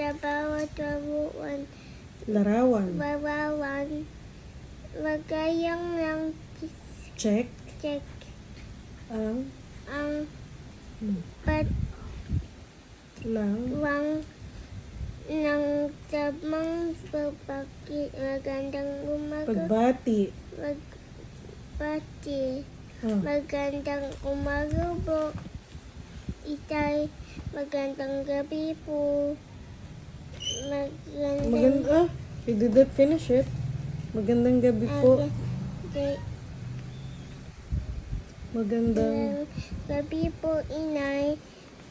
laruan. Larawan. Babawan. Magayang lang Check. check Ang ang hmm, patwang lang. ng tamang babaki. Magandang umaga. Pagbati. Magbati. Oh. Magandang umaga po. Itay, magandang gabi po. Magandang, Maganda. Ah, you did not finish it. Magandang gabi po. Okay. Magandang gabi po, inay.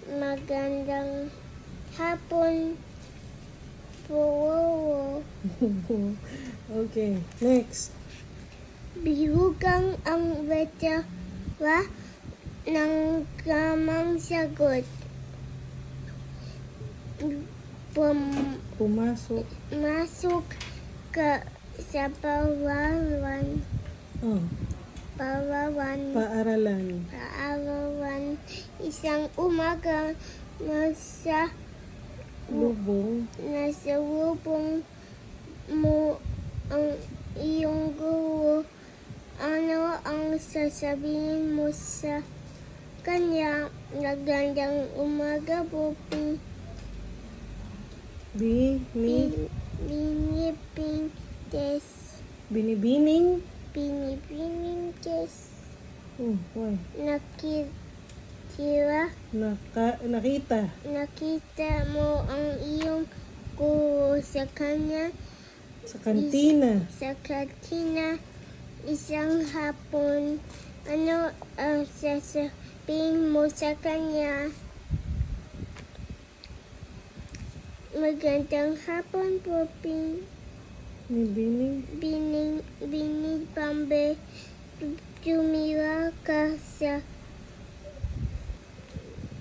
Magandang hapon po. okay, next. Bihugang ang wa ng kamang sagot. Pum Pumasok. masuk ka sa pawawan, Oh, pawawan, paaralan. paarawan, isang umaga nasa, Lubong. nasa lubong mo ang iyong guro. Ano ang sasabihin mo sa kanya? Nagandang umaga po. Bi, ni, Binipin des. binibining. Binibining des. Oh, why? Nakitira. Naka, nakita. Nakita mo ang iyong guro sa kanya Sa kantina. sa kantina isang hapon. Ano ang sasabihin mo sa kanya? Magandang hapon po, Pin. Binibining. Bining, binig pambe. Tumira ka sa,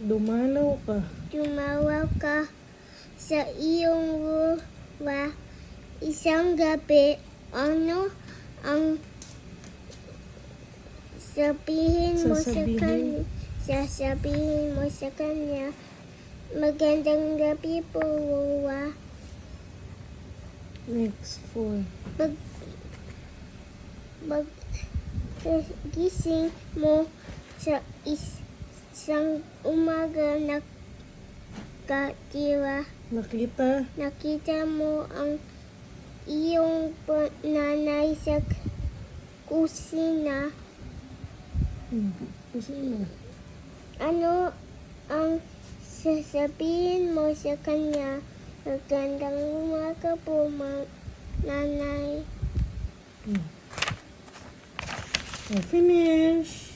Dumalaw ka. tumawa ka sa iyong ruwa. Isang gabi, ano ang sabihin mo sa Sasabihin? kanya? Sasabihin mo sa kanya. Magandang gabi po, Ruwa. Next, four. Pag, pag gising mo sa is, isang umaga nakatira, Nakita. nakita mo ang iyong nanay sa kusina. Hmm. Kusina. Ano ang sasabihin mo sa kanya? Magandang umaga po, ma- nanay. Oh, finish.